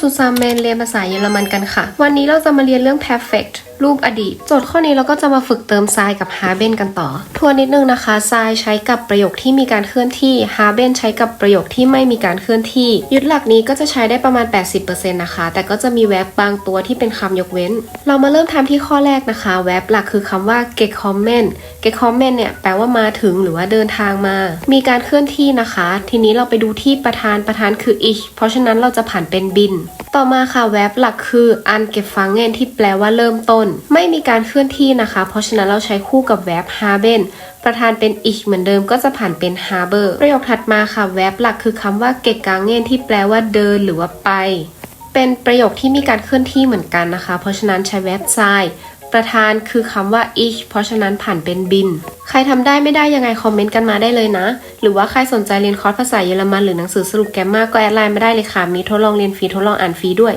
ซูซามแมนเรียนภาษาเยอรมันกันค่ะ วันนี้เราจะมาเรียนเรื่อง perfect รูปอดีต โจทย์ข้อนี้เราก็จะมาฝึกเติม sign กับ haben กันต่อ ทวนนิดนึงนะคะ sign ใช้กับประโยคที่มีการเคลื่อนที่ haben ใช้กับประโยคที่ไม่มีการเคลื่อนที่ ยึดหลักนี้ก็จะใช้ได้ประมาณ 80%นะคะ แต่ก็จะมีแวบบางตัวที่เป็นคำยกเว้น เรามาเริ่มทำที่ข้อแรกนะคะ แวบหลักคือคำว่า gekommen gekommen เนี่ยแปลว่ามาถึงหรือว่าเดินทางมา มีการเคลื่อนที่นะคะ ทีนี้เราไปดูที่ประธานประธานคือ ich เพราะฉะนั้นเราจะผ่านเป็นบิน ต่อมาค่ะแวบหลักคืออันเก็บฟังเงินที่แปลว่าเริ่มต้น ไม่มีการเคลื่อนที่นะคะ เพราะฉะนั้นเราใช้คู่กับแวบ haben ประธานเป็น ich เหมือนเดิมก็จะผ่านเป็น habe ประโยคถัดมาค่ะแวบหลักคือคำว่าเกกกางเงินที่แปลว่าเดินหรือว่าไป เป็นประโยคที่มีการเคลื่อนที่เหมือนกันนะคะ เพราะฉะนั้นใช้แวบ sign ประธานคือคำว่า ich เพราะฉะนั้นผ่านเป็นบิน ใครทำได้ไม่ได้ยังไงคอมเมนต์กันมาได้เลยนะ หรือว่าใครสนใจเรียนคอร์สภาษาเยอรมันหรือหนังสือสรุปแกมมาก็แอดไลน์มาได้เลยค่ะ มีทดลองเรียนฟรีทดลองอ่านฟรีด้วย